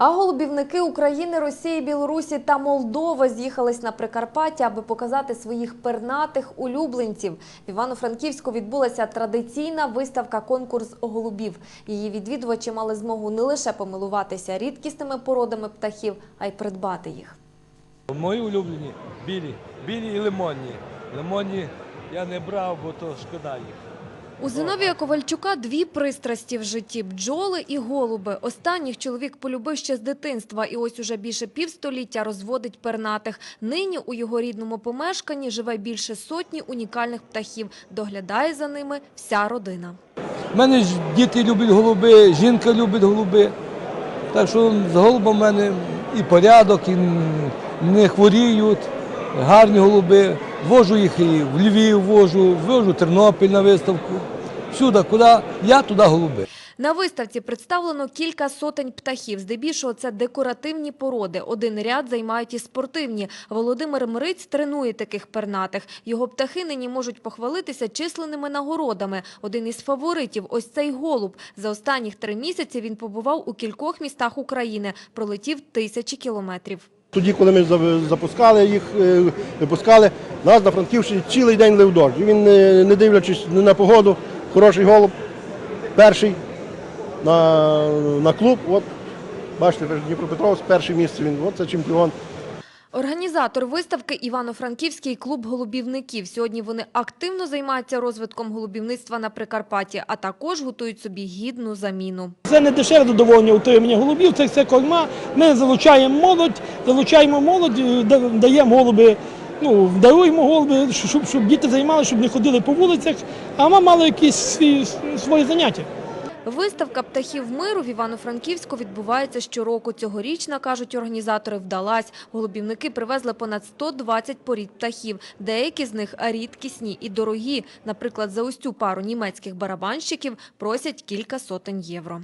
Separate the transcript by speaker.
Speaker 1: А голубівники України, Росії, Білорусі та Молдови з'їхались на Прикарпаття, аби показати своїх пернатих улюбленців. В Івано-Франківську відбулася традиційна виставка конкурс голубів. Її відвідувачі мали змогу не лише помилуватися рідкісними породами птахів, а й придбати їх.
Speaker 2: Мої улюблені білі, білі і лимонні. Лимонні я не брав, бо то шкода їх.
Speaker 1: У Зиновія Ковальчука дві пристрасті в житті – бджоли і голуби. Останніх чоловік полюбив ще з дитинства і ось уже більше півстоліття розводить пернатих. Нині у його рідному помешканні живе більше сотні унікальних птахів. Доглядає за ними вся родина.
Speaker 2: У мене ж діти люблять голуби, жінка любить голуби. Так що з голубом в мене і порядок, і не хворіють, гарні голуби. Вожу їх і в Львів вожу, вожу Тернопіль на виставку. Всюди, куди я, туди голуби.
Speaker 1: На виставці представлено кілька сотень птахів. Здебільшого це декоративні породи. Один ряд займають і спортивні. Володимир Мриць тренує таких пернатих. Його птахи нині можуть похвалитися численними нагородами. Один із фаворитів – ось цей голуб. За останніх три місяці він побував у кількох містах України. Пролетів тисячі кілометрів.
Speaker 3: Тоді, коли ми запускали їх, е, випускали, нас на Франківщині цілий день лив дощ. Він, е, не дивлячись на погоду, хороший голуб, перший на, на клуб. От, бачите, Дніпропетровськ, перше місце він, от це чемпіон.
Speaker 1: Організатор виставки Івано-Франківський клуб голубівників. Сьогодні вони активно займаються розвитком голубівництва на Прикарпатті, а також готують собі гідну заміну.
Speaker 4: Це не дешеве задоволення утримання голубів, це все корма. Ми залучаємо молодь, залучаємо молодь, е, даємо голуби, ну, даруємо голуби, щоб, щоб діти займалися, щоб не ходили по вулицях, а ми мали якісь свої, свої заняття.
Speaker 1: Виставка птахів миру в Івано-Франківську відбувається щороку. Цьогорічна, кажуть організатори, вдалась. Голубівники привезли понад 120 порід птахів. Деякі з них рідкісні і дорогі. Наприклад, за ось пару німецьких барабанщиків просять кілька сотень євро.